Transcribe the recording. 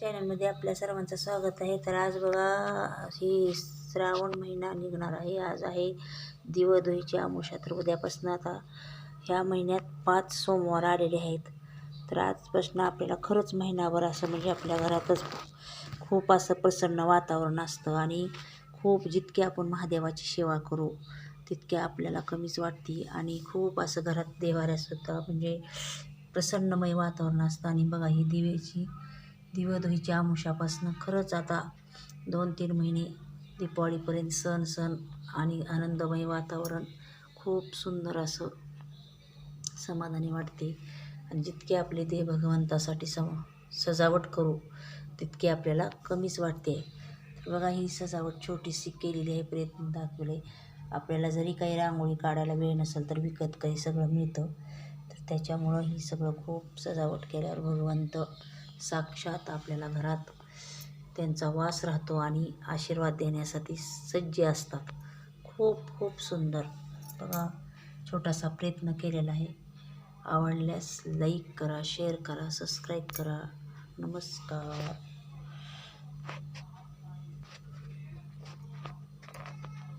चॅनलमध्ये आपल्या सर्वांचं स्वागत आहे. तर आज बघा ही श्रावण महिना निघणार आहे. आज आहे दिवधुईची आमुषा तर उद्यापासून आता ह्या महिन्यात पाच सोमवार आलेले आहेत. तर आजपासून आपल्याला खरंच महिनाभर असं म्हणजे आपल्या घरातच खूप असं प्रसन्न वातावरण असतं आणि खूप जितके आपण महादेवाची सेवा करू तितके आपल्याला कमीच वाटते आणि खूप असं घरात देवाऱ्यासुद्धा म्हणजे प्रसन्नमय वातावरण असतं. आणि बघा ही दिव्याची दिवधुईच्या आमुषापासनं खरंच आता दोन तीन महिने दीपावळीपर्यंत सण सण आणि आनंदमय वातावरण खूप सुंदर असं समाधानी वाटते. आणि जितके आपले देह भगवंतासाठी सम सजावट करू तितके आपल्याला कमीच वाटते. तर बघा ही सजावट छोटीशी केलेली आहे प्रयत्न दाखवले. आपल्याला जरी काही रांगोळी काढायला वेळ नसेल तर विकत काही सगळं मिळतं. तर त्याच्यामुळं ही सगळं खूप सजावट केल्यावर भगवंत साक्षात आपल्याला घरात त्यांचा वास राहतो आणि आशीर्वाद देण्यासाठी सज्ज असतात. खूप खूप सुंदर. बघा छोटासा प्रयत्न केलेला आहे. आवडल्यास लाईक करा शेअर करा सबस्क्राईब करा. नमस्कार.